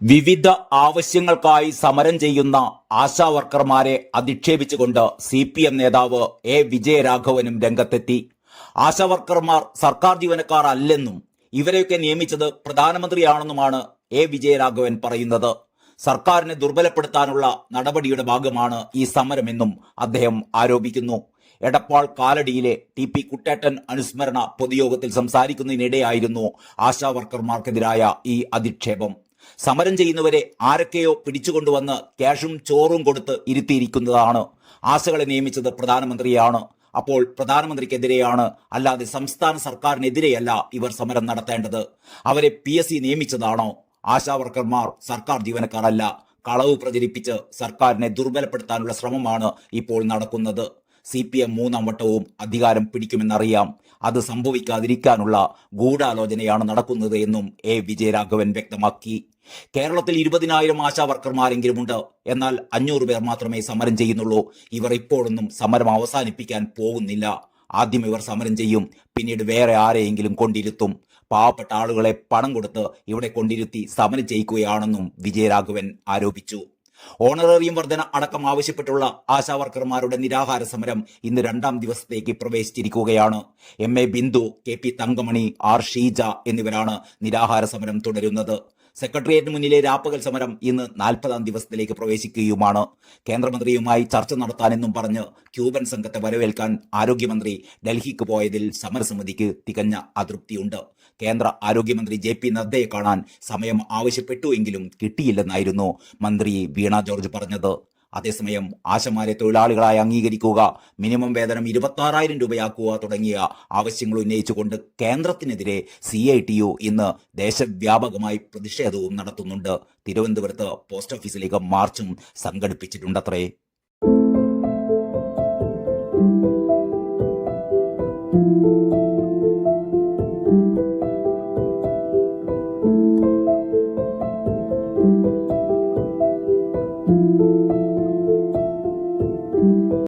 വിവിധ ആവശ്യങ്ങൾക്കായി സമരം ചെയ്യുന്ന ആശാ വർക്കർമാരെ അധിക്ഷേപിച്ചുകൊണ്ട് സി പി എം നേതാവ് എ വിജയരാഘവനും രംഗത്തെത്തി. ആശാ വർക്കർമാർ സർക്കാർ ജീവനക്കാർ അല്ലെന്നും ഇവരെയൊക്കെ നിയമിച്ചത് പ്രധാനമന്ത്രിയാണെന്നുമാണ് എ വിജയരാഘവൻ പറയുന്നത്. സർക്കാരിനെ ദുർബലപ്പെടുത്താനുള്ള നടപടിയുടെ ഭാഗമാണ് ഈ സമരമെന്നും അദ്ദേഹം ആരോപിക്കുന്നു. എടപ്പാൾ കാലടിയിലെ ടി പി കുട്ടേട്ടൻ അനുസ്മരണ പൊതുയോഗത്തിൽ സംസാരിക്കുന്നതിനിടെയായിരുന്നു ആശാ വർക്കർമാർക്കെതിരായ ഈ അധിക്ഷേപം. സമരം ചെയ്യുന്നവരെ ആരൊക്കെയോ പിടിച്ചുകൊണ്ടുവന്ന് ക്യാഷും ചോറും കൊടുത്ത് ഇരുത്തിയിരിക്കുന്നതാണ്. ആശകളെ നിയമിച്ചത് പ്രധാനമന്ത്രിയാണ്. അപ്പോൾ പ്രധാനമന്ത്രിക്കെതിരെയാണ് അല്ലാതെ സംസ്ഥാന സർക്കാരിനെതിരെയല്ല ഇവർ സമരം നടത്തേണ്ടത്. അവരെ പി എസ് സി നിയമിച്ചതാണോ? ആശാവർക്കർമാർ സർക്കാർ ജീവനക്കാരല്ല. കളവ് പ്രചരിപ്പിച്ച് സർക്കാരിനെ ദുർബലപ്പെടുത്താനുള്ള ശ്രമമാണ് ഇപ്പോൾ നടക്കുന്നത്. സി പി എം മൂന്നാം വട്ടവും അധികാരം പിടിക്കുമെന്നറിയാം. അത് സംഭവിക്കാതിരിക്കാനുള്ള ഗൂഢാലോചനയാണ് നടക്കുന്നത് എന്നും എ. വിജയരാഘവൻ വ്യക്തമാക്കി. കേരളത്തിൽ ഇരുപതിനായിരം ആശാ വർക്കർമാരെങ്കിലുമുണ്ട് എന്നാൽ അഞ്ഞൂറ് പേർ മാത്രമേ സമരം ചെയ്യുന്നുള്ളൂ. ഇവർ ഇപ്പോഴൊന്നും സമരം അവസാനിപ്പിക്കാൻ പോകുന്നില്ല. ആദ്യം ഇവർ സമരം ചെയ്യും. പിന്നീട് വേറെ ആരെയെങ്കിലും കൊണ്ടിരുത്തും. പാവപ്പെട്ട ആളുകളെ പണം കൊടുത്ത് ഇവിടെ കൊണ്ടിരുത്തി സമരം ചെയ്യിക്കുകയാണെന്നും വിജയരാഘവൻ ആരോപിച്ചു. ഓണറേറിയം വർധന അടക്കം ആവശ്യപ്പെട്ടുള്ള ആശാ വർക്കർമാരുടെ നിരാഹാര സമരം ഇന്ന് രണ്ടാം ദിവസത്തേക്ക് പ്രവേശിച്ചിരിക്കുകയാണ്. M. A. Bindu K. P. Thankamani R. Sheeja എന്നിവരാണ് നിരാഹാര സമരം തുടരുന്നത്. സെക്രട്ടേറിയറ്റിന് മുന്നിലെ രാപ്പകൽ സമരം ഇന്ന് നാൽപ്പതാം ദിവസത്തിലേക്ക് പ്രവേശിക്കുകയുമാണ്. കേന്ദ്രമന്ത്രിയുമായി ചർച്ച നടത്താനെന്നും പറഞ്ഞ് ക്യൂബൻ സംഘത്തെ വരവേൽക്കാൻ ആരോഗ്യമന്ത്രി ഡൽഹിക്ക് പോയതിൽ സമരസമിതിക്ക് തികഞ്ഞ അതൃപ്തിയുണ്ട്. കേന്ദ്ര ആരോഗ്യമന്ത്രി ജെ പി നദ്ദയെ കാണാൻ സമയം ആവശ്യപ്പെട്ടു എങ്കിലും കിട്ടിയില്ലെന്നായിരുന്നു മന്ത്രി വീണ ജോർജ് പറഞ്ഞത്. അതേസമയം ആശമാരെ തൊഴിലാളികളായി അംഗീകരിക്കുക മിനിമം വേതനം ഇരുപത്താറായിരം രൂപയാക്കുക തുടങ്ങിയ ആവശ്യങ്ങൾ ഉന്നയിച്ചുകൊണ്ട് കേന്ദ്രത്തിനെതിരെ സി ഐ ടി യു ഇന്ന് ദേശവ്യാപകമായി പ്രതിഷേധവും നടത്തുന്നുണ്ട്. തിരുവനന്തപുരത്ത് പോസ്റ്റ് ഓഫീസിലേക്ക് മാർച്ചും സംഘടിപ്പിച്ചിട്ടുണ്ടത്രേ. thank you